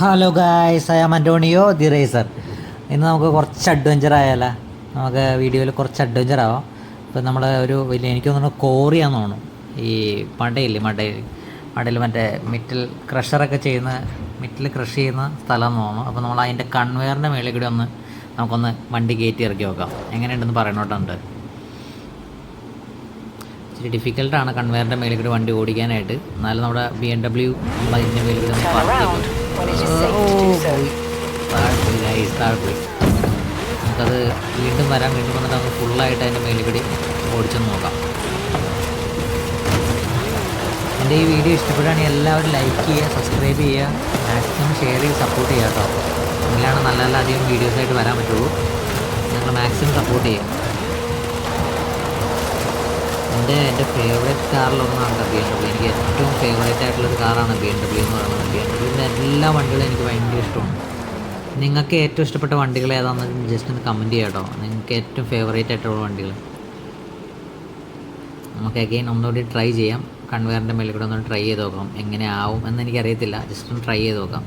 Hello guys I am Antonio the racer ഇന്ന് നമുക്ക് കുറച്ച് അഡ്വഞ്ചർ ആയാലോ? നമുക്ക് വീഡിയോയിൽ കുറച്ച് അഡ്വഞ്ചർ ആവാം. ഇപ്പം നമ്മൾ ഒരു വലിയ എനിക്ക് തോന്നുന്നു കോറിയാന്ന് തോന്നുന്നു. ഈ മടയില്ലേ? മടയിൽ. മടയിൽ മറ്റേ മിറ്റിൽ ക്രഷറൊക്കെ ചെയ്യുന്ന മിറ്റിൽ ക്രഷ് ചെയ്യുന്ന സ്ഥലം തോന്നുന്നു. അപ്പോൾ നമ്മൾ അതിന്റെ കൺവെയറിന്റെ മേളിൽ കൂടി ഒന്ന് നമുക്കൊന്ന് വണ്ടി കയറ്റി ഇറക്കി നോക്കാം എങ്ങനെയുണ്ടെന്ന് പറയണോട്ടുണ്ട് ഇച്ചിരി ഡിഫിക്കൽട്ടാണ് കൺവെയറിന്റെ മേളിൽ കൂടി വണ്ടി ഓടിക്കാനായിട്ട്. എന്നാലും നമ്മുടെ ബി എം ഡബ്ല്യു നമ്മൾ അതിന്റെ മേളിൽ കൂടി when it is safe to do so. താഴ്പോയി നമുക്കത് വീണ്ടും വരാൻ വീണ്ടും വന്നിട്ട് നമുക്ക് ഫുള്ളായിട്ട് അതിന്റെ മേലിൽ കൂടി ഓടിച്ചൊന്ന് നോക്കാം. എന്റെ ഈ വീഡിയോ ഇഷ്ടപ്പെടുകയാണെങ്കിൽ എല്ലാവരും ലൈക്ക് ചെയ്യുക സബ്സ്ക്രൈബ് ചെയ്യുക മാക്സിമം ഷെയർ ചെയ്ത് സപ്പോർട്ട് ചെയ്യുക കേട്ടോ. എങ്കിലാണ് നല്ല നല്ല അധികം വീഡിയോസായിട്ട് വരാൻ പറ്റുള്ളൂ. ഞങ്ങൾ മാക്സിമം സപ്പോർട്ട് ചെയ്യുക എന്റെ എന്റെ ഫേവറേറ്റ് കാറിലൊന്നാണ് ബി എം ഡബ്ല്യു എനിക്ക് ഏറ്റവും ഫേവറേറ്റ് ആയിട്ടുള്ളൊരു കാറാണ് ബി എം ഡബ്ല്യു എന്ന് പറയുന്നത്. ബി എം ഡബ്ല്യുവിന്റെ എല്ലാ വണ്ടികളും എനിക്ക് ഭയങ്കര ഇഷ്ടമാണ്. നിങ്ങൾക്ക് ഏറ്റവും ഇഷ്ടപ്പെട്ട വണ്ടികൾ ഏതാണെന്ന് ജസ്റ്റ് ഒന്ന് കമന്റ് ചെയ്യാം കേട്ടോ നിങ്ങൾക്ക് ഏറ്റവും ഫേവറേറ്റ് ആയിട്ടുള്ള വണ്ടികൾ. നമുക്ക് അഗെയിൻ ഒന്നുകൂടി ട്രൈ ചെയ്യാം. കൺവെയറിന്റെ മേലിൽ കൂടെ ഒന്ന് ട്രൈ ചെയ്ത് നോക്കാം. എങ്ങനെ ആവും എന്ന് എനിക്കറിയത്തില്ല. ജസ്റ്റ് ഒന്ന് ട്രൈ ചെയ്ത് നോക്കാം.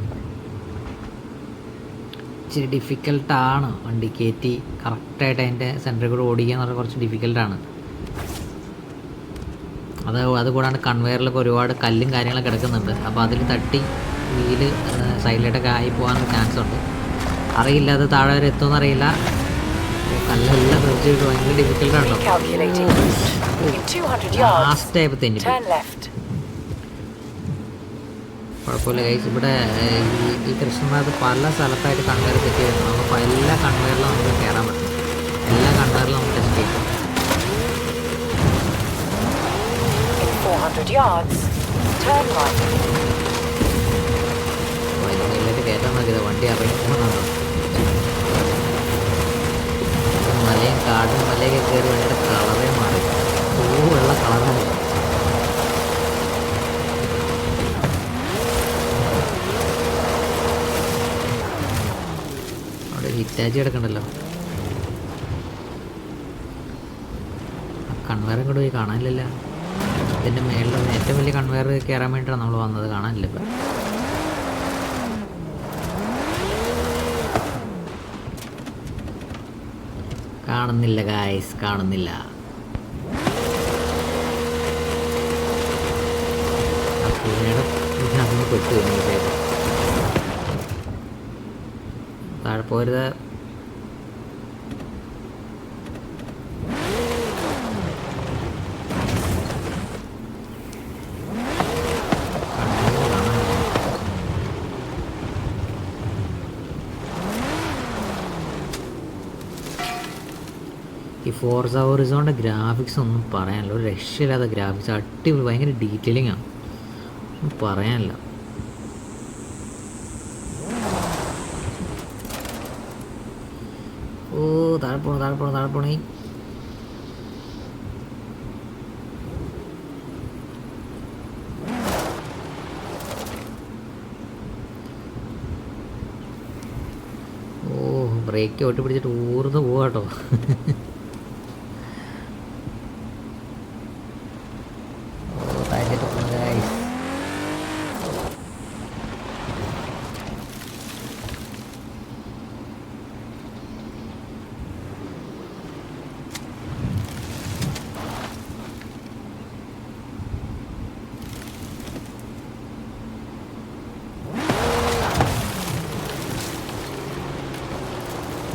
ഇച്ചിരി ഡിഫിക്കൽട്ടാണ് വണ്ടി കയറ്റി കറക്റ്റായിട്ട് അതിന്റെ സെന്ററിൽ കൂടെ ഓടിക്കുക എന്ന് പറഞ്ഞാൽ കുറച്ച് ഡിഫിക്കൽട്ടാണ് അത് അതുകൂടാണ്ട് കൺവെയറിലൊക്കെ ഒരുപാട് കല്ലും കാര്യങ്ങളൊക്കെ കിടക്കുന്നുണ്ട് അപ്പോൾ അതിൽ തട്ടി വീൽ സൈഡിലോട്ടൊക്കെ ആയി പോകാനുള്ള ചാൻസ് ഉണ്ട് അറിയില്ല അത് താഴെ വരെ എത്തുമെന്ന് അറിയില്ല കല്ലെല്ലാം തെറിച്ചിട്ട് ഭയങ്കര ഡിഫിക്കൽട്ടാണല്ലോ Recalculating route. In 200 yards, last ആയപ്പോൾ തെന്നി കുഴപ്പമില്ല കൈസ് ഇവിടെ ഈ ഈ കൃഷ്ണനാഥ് പല സ്ഥലത്തായിട്ട് കൺവെയർ സെറ്റ് ചെയ്തിട്ടുണ്ട് അപ്പോൾ എല്ലാ കൺവെയറിലും നമുക്ക് കയറാൻ പറ്റും. എല്ലാ കൺവെയറിലും നമുക്ക് ടെസ്റ്റ് ചെയ്യാം. In 400 yards, turn right. മേലിലേക്ക് കയറ്റാൻ വണ്ടി മലയും കാടും മലയൊക്കെ കയറി വണ്ടിയുടെ കളറേ മാറി. പൂവുള്ള കളറാണ് അവിടെ ഹിറ്റാച്ചി കിടക്കണ്ടല്ലോ. കൺവേറെ ഇങ്ങോട്ട് പോയി കാണാനില്ലല്ല. ഇതിന്റെ മേളിലുള്ള ഏറ്റവും വലിയ കൺവെയർ കയറാൻ വേണ്ടിയിട്ടാണ് നമ്മൾ വന്നത്. കാണാനില്ല ഇപ്പം? കാണുന്നില്ല ഗായ്സ് കാണുന്നില്ല. താഴെ പോരുത് കണ്ണിന് കാണാനില്ല. ഈ ഫോർസ് ഹോറിസോണിന്റെ ഗ്രാഫിക്സ് ഒന്നും പറയാനില്ല. ഒരു രക്ഷയില്ലാത്ത ഗ്രാഫിക്സ് അടിപൊളി. ഭയങ്കര ഡീറ്റെയിലിംഗ് ആണ് ഒന്നും പറയാനില്ല. ഓ താഴെ പോണു താഴെ പോണു ബ്രേക്ക് ഒട്ടി പിടിച്ചിട്ട് ഊർന്ന് പോവാട്ടോ ഓ താഴേക്ക് പോണു guys.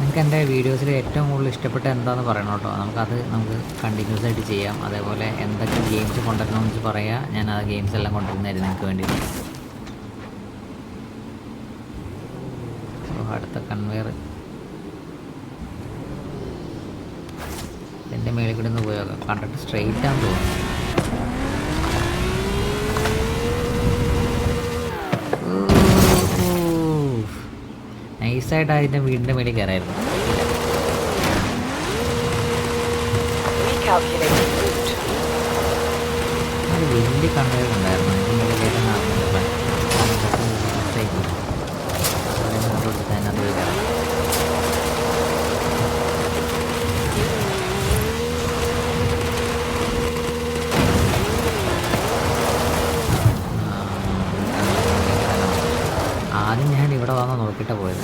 നിങ്ങൾക്ക് എന്റെ വീഡിയോസിൽ ഏറ്റവും കൂടുതൽ ഇഷ്ടപ്പെട്ട എന്താണെന്ന് പറയണം കേട്ടോ. നമുക്കത് നമുക്ക് കണ്ടിന്യൂസ് ആയിട്ട് ചെയ്യാം. അതേപോലെ എന്തൊക്കെ ഗെയിംസ് കൊണ്ടുവരണമെന്ന് വെച്ച് പറയാം. ഞാൻ ആ ഗെയിംസ് എല്ലാം കൊണ്ടുവരുന്നതായിരുന്നു നിങ്ങൾക്ക് വേണ്ടി അടുത്ത കൺവെയർ എന്റെ മേളിൽ കൂടെ ഒന്ന് ഉപയോഗം കണ്ടിട്ട് സ്ട്രെയിറ്റ് ആണെന്ന് തോന്നുന്നു. നൈസായിട്ട് അതിന്റെ വീടിന്റെ മേളിൽ കയറായിരുന്നു. വലിയ കണ്ണുകൾ ഉണ്ടായിരുന്നു. വന്ന് പോയത്.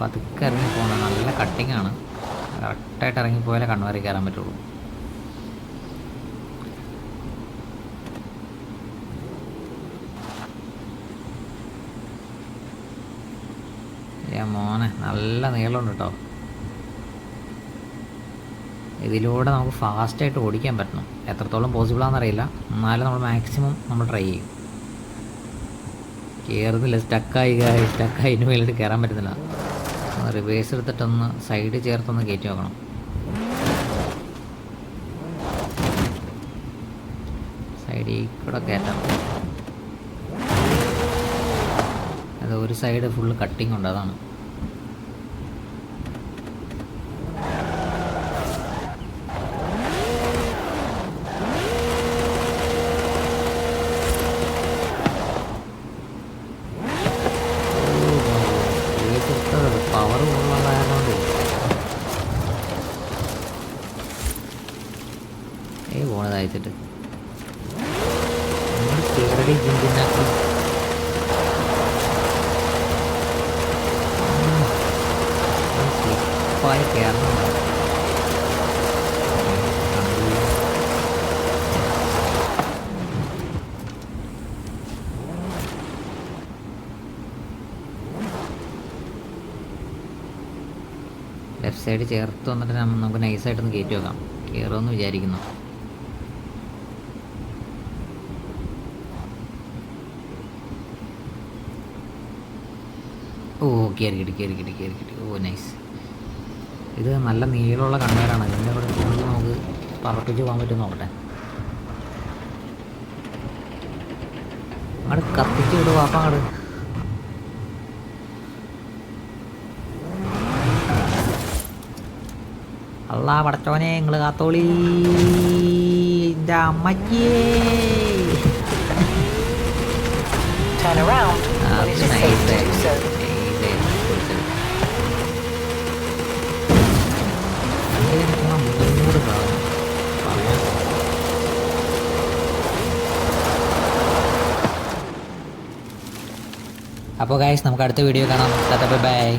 പതുക്കെ ഇറങ്ങി പോകണം നല്ല കട്ടിങ് ആണ്. കറക്റ്റായിട്ട് ഇറങ്ങിപ്പോയാലേ കണ്ണുവരെ കയറാൻ പറ്റുള്ളൂ. മോനെ നല്ല നീളമുണ്ട് കേട്ടോ ഇതിലൂടെ നമുക്ക് ഫാസ്റ്റായിട്ട് ഓടിക്കാൻ പറ്റണം. എത്രത്തോളം പോസിബിൾ ആണെന്നറിയില്ല. എന്നാലും നമ്മൾ മാക്സിമം നമ്മൾ ട്രൈ ചെയ്യും. കയറുന്നില്ല സ്റ്റക്കായി സ്റ്റക്കായി ഇനി മേലിട്ട് കയറാൻ പറ്റുന്നില്ല. റിവേഴ്സ് എടുത്തിട്ടൊന്ന് സൈഡ് ചേർത്തൊന്ന് കയറ്റി നോക്കണം സൈഡിൽ കൂടെ കയറ്റാം അത് ഒരു സൈഡ് ഫുള്ള് കട്ടിങ് ഉണ്ട്. അതാണ്. ഏ പോണത് അയച്ചിട്ട് കേരളി ജിന്തിനാക്കി സ്ലിപ്പായി കയറണം ലെഫ്റ്റ് സൈഡ് ചേർത്ത് വന്നിട്ട് നമുക്ക് നൈസായിട്ടൊന്ന് കയറ്റി വെക്കാം. കയറുമെന്ന് വിചാരിക്കുന്നു. ഓ കയറി കിട്ടി കയറി കിട്ടി കയറി കിട്ടി. ഓ നൈസ് ഇത് നല്ല നീളമുള്ള കണ്ണേരാണ് ഇതിന്റെ കൂടെ കൂടുതൽ നമുക്ക് പറപ്പിച്ച് പോകാൻ പറ്റും നോക്കട്ടെ. അങ്ങോട്ട് കത്തിച്ച് വിടും അപ്പം അങ്ങോട്ട് അള്ളാ പടച്ചോനെ നിങ്ങൾ കാത്തോളി. എന്റെ അമ്മയ്യേ Turn around. അപ്പോൾ ഗൈസ് നമുക്ക് അടുത്ത വീഡിയോ കാണാം. ബൈ